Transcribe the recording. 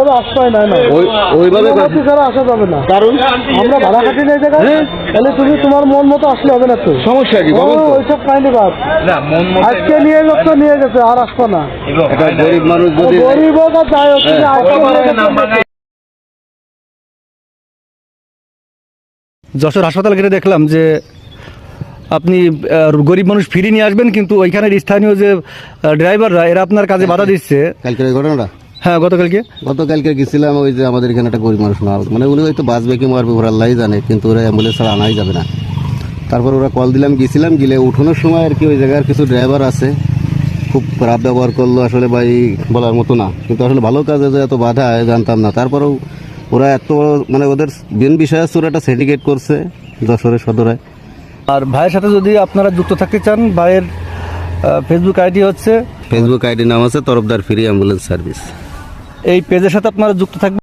তবে আশ্রয় নাই না ওইভাবে ছাড়া আসা যাবে না। কারণ আমরা ভাড়া খাটি নেই জায়গায়। তাহলে তুমি তোমার মন মতো আসলে হবে না তো। সমস্যা কি বলুন ও, তো? ওইসব কাহিনী বাদ আজকে নিয়ে গেছে নিয়ে গেছে আর আসব না। গরিব মানুষ গরিব যাই হোক তুমি। আজকে নিয়ে গেছে, যশোর হাসপাতাল ঘিরে দেখলাম যে আপনি গরিব মানুষ ফিরিয়ে নিয়ে আসবেন কিন্তু ওইখানের স্থানীয় যে ড্রাইভাররা এরা আপনার কাজে বাধা দিচ্ছে। হ্যাঁ গতকালকে? গতকালকে গেছিলাম ওই যে আমাদের এখানে একটা গরিব মানুষ না মানে উনি হয়তো বাঁচবে কি মারবে ওরা আল্লাহই জানে কিন্তু ওরা অ্যাম্বুলেন্স ছাড়া আনাই যাবে না। তারপর ওরা কল দিলাম গেছিলাম গেলে উঠানোর সময় আর কি ওই জায়গার কিছু ড্রাইভার আছে খুব খারাপ ব্যবহার করল আসলে ভাই বলার মতো না কিন্তু আসলে ভালো কাজে যে এত বাধা হয় জানতাম না। তারপরেও ওরা এত বড় মানে ওদের বিষয় আছে ওরা একটা সিন্ডিকেট করছে যশোরের সদরে। আর ভাইয়ের সাথে যদি আপনারা যুক্ত থাকতে চান ভাইয়ের ফেসবুক আইডি হচ্ছে ফেসবুক আইডি নাম আছে তরফদার ফ্রি অ্যাম্বুলেন্স সার্ভিস এই পেজের সাথে আপনারা যুক্ত থাকবেন।